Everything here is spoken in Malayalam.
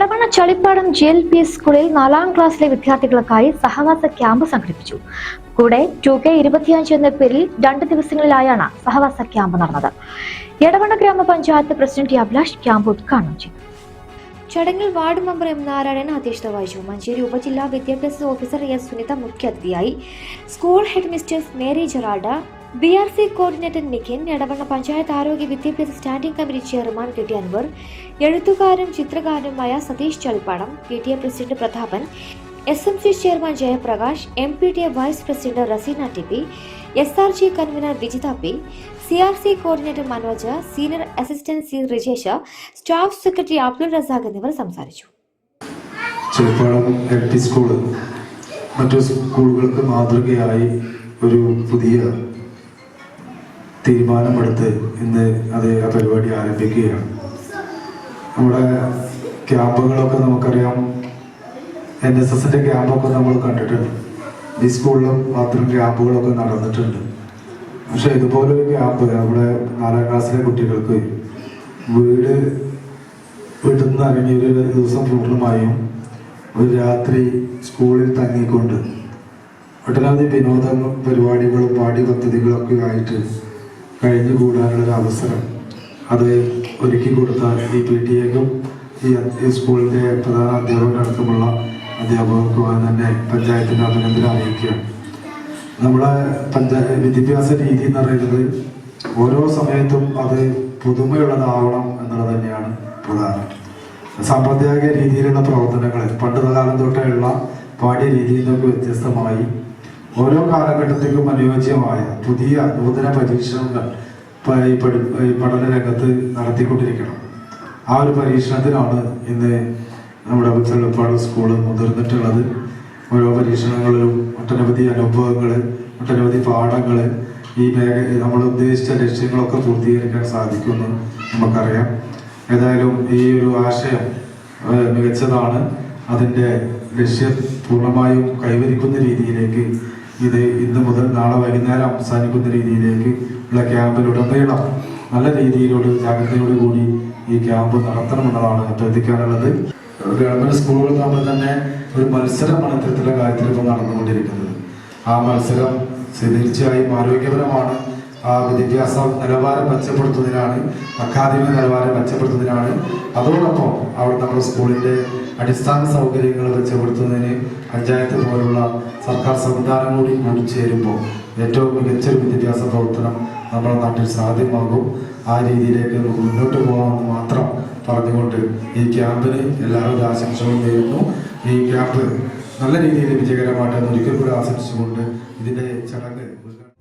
Edavanna Chalippadam G L P സ്കൂളിൽ നാലാം ക്ലാസ്സിലെ വിദ്യാർത്ഥികൾക്കായി സഹവാസ ക്യാമ്പ് സംഘടിപ്പിച്ചു. കൂടെ ടു കെ ഇരുപത്തിയഞ്ച് എന്ന പേരിൽ രണ്ട് ദിവസങ്ങളിലായാണ് സഹവാസ ക്യാമ്പ് നടന്നത്. എടവണ്ണ ഗ്രാമപഞ്ചായത്ത് പ്രസിഡന്റ് അഭിലാഷ് ക്യാമ്പ് ഉദ്ഘാടനം ചെയ്തു. ചടങ്ങിൽ വാർഡ് മെമ്പർ എം നാരായണൻ അധ്യക്ഷത വഹിച്ചു. മഞ്ചേരി ഉപജില്ലാ വിദ്യാഭ്യാസ ഓഫീസർ എസ് സുനിത മുഖ്യാതിഥിയായി. School headmistress Mary Gerald B R C coordinator Nikhin Edavanna panchayat ആരോഗ്യ വിദ്യാഭ്യാസ standing committee chairman K T Anwar എഴുത്തുകാരനും ചിത്രകാരനുമായ Satheesh Chalppadam P T A president Prathapan S M C chairman Jayaprakash M P T A vice president Raseena T P S R G convener Vijitha P C R C coordinator Manoj senior assistant C Rijesh staff secretary Abdul Razak എന്നിവർ സംസാരിച്ചു. മറ്റു സ്കൂളുകൾക്ക് മാതൃകയായി ഒരു പുതിയ തീരുമാനമെടുത്ത് ഇന്ന് അത് ആ പരിപാടി ആരംഭിക്കുകയാണ്. നമ്മുടെ ക്യാമ്പുകളൊക്കെ നമുക്കറിയാം. എൻ എസ് എസിന്റെ ക്യാമ്പൊക്കെ നമ്മൾ കണ്ടിട്ടുണ്ട്. ഈ സ്കൂളിലും മാത്രം ക്യാമ്പുകളൊക്കെ നടന്നിട്ടുണ്ട്. പക്ഷേ ഇതുപോലൊരു ക്യാമ്പ് നമ്മുടെ നാലാം ക്ലാസ്സിലെ കുട്ടികൾക്ക് വീട് വീട്ടിൽ നിന്ന് ദിവസം പൂർണമായും ഒരു രാത്രി സ്കൂളിൽ തങ്ങിക്കൊണ്ട് ഒട്ടനവധി വിനോദ പരിപാടികളും പാഠ്യ പദ്ധതികളൊക്കെ ആയിട്ട് കഴിഞ്ഞു കൂടാനുള്ളൊരു അവസരം അത് ഒരുക്കി കൊടുത്ത ഈ പി ടി എക്കും ഈ സ്കൂളിന്റെ പ്രധാന അധ്യാപകരടക്കമുള്ള അധ്യാപകർക്കും തന്നെ പഞ്ചായത്തിന്റെ അഭിനന്ദനം അറിയിക്കുകയാണ്. നമ്മുടെ പഞ്ചായത്ത് വിദ്യാഭ്യാസ രീതി എന്ന് പറയുന്നത് ഓരോ സമയത്തും അത് പുതുമയുള്ളതാവണം എന്നുള്ളത് തന്നെയാണ് പ്രധാനം. സാമ്പ്രദായിക രീതിയിലുള്ള പ്രവർത്തനങ്ങൾ പണ്ട് കാലം തൊട്ടേയുള്ള പാഠ്യ രീതിയിൽ നിന്നൊക്കെ വ്യത്യസ്തമായി ഓരോ കാലഘട്ടത്തേക്കും അനുയോജ്യമായ പുതിയ നൂതന പരീക്ഷണങ്ങൾ ഈ പഠി- ഈ പഠന രംഗത്ത് നടത്തിക്കൊണ്ടിരിക്കണം. ആ ഒരു പരീക്ഷണത്തിനാണ് ഇന്ന് നമ്മുടെ ചെറുപ്പാട് സ്കൂൾ മുതിർന്നിട്ടുള്ളത്. ഓരോ പരീക്ഷണങ്ങളിലും ഒട്ടനവധി അനുഭവങ്ങൾ ഒട്ടനവധി പാഠങ്ങൾ ഈ മേഖ നമ്മൾ ഉദ്ദേശിച്ച ലക്ഷ്യങ്ങളൊക്കെ പൂർത്തീകരിക്കാൻ സാധിക്കുമെന്ന് നമുക്കറിയാം. ഏതായാലും ഈ ഒരു ആശയം മികച്ചതാണ്. അതിന്റെ ലക്ഷ്യം പൂർണമായും കൈവരിക്കുന്ന രീതിയിലേക്ക് ഇത് ഇന്ന് മുതൽ നാളെ വൈകുന്നേരം അവസാനിക്കുന്ന രീതിയിലേക്ക് ഉള്ള ക്യാമ്പിലുടനീളം നല്ല രീതിയിലുള്ള ജാഗ്രതയോട് കൂടി ഈ ക്യാമ്പ് നടത്തണമെന്നതാണ് അഭ്യർത്ഥിക്കാനുള്ളത്. ഗവൺമെന്റ് സ്കൂളുകൾ തമ്മിൽ തന്നെ ഒരു മത്സരമാണ് ഇത്തരത്തിലുള്ള കാര്യത്തിൽ ഇപ്പോൾ നടന്നുകൊണ്ടിരിക്കുന്നത്. ആ മത്സരം തീർച്ചയായും ആരോഗ്യപരമാണ്. വിദ്യാഭ്യാസ നിലവാരം മെച്ചപ്പെടുത്തുന്നതിനാണ് അക്കാദമിക നിലവാരം മെച്ചപ്പെടുത്തുന്നതിനാണ്. അതോടൊപ്പം അവിടെ നമ്മുടെ സ്കൂളിന്റെ അടിസ്ഥാന സൗകര്യങ്ങൾ മെച്ചപ്പെടുത്തുന്നതിന് പഞ്ചായത്ത് പോലുള്ള സർക്കാർ സംവിധാനം കൂടി കൂടിച്ചേരുമ്പോൾ ഏറ്റവും മികച്ചൊരു വിദ്യാഭ്യാസ പ്രവർത്തനം നമ്മുടെ നാട്ടിൽ സാധ്യമാകും. ആ രീതിയിലേക്ക് നമുക്ക് മുന്നോട്ട് പോകാമെന്ന് മാത്രം പറഞ്ഞുകൊണ്ട് ഈ ക്യാമ്പിന് എല്ലാവരും ആശംസകളും നേരുന്നു. ഈ ക്യാമ്പ് നല്ല രീതിയിൽ വിജയകരമായിട്ട് ഒരിക്കൽ കൂടി ആശംസിച്ചുകൊണ്ട് ഇതിന്റെ ചടങ്ങ്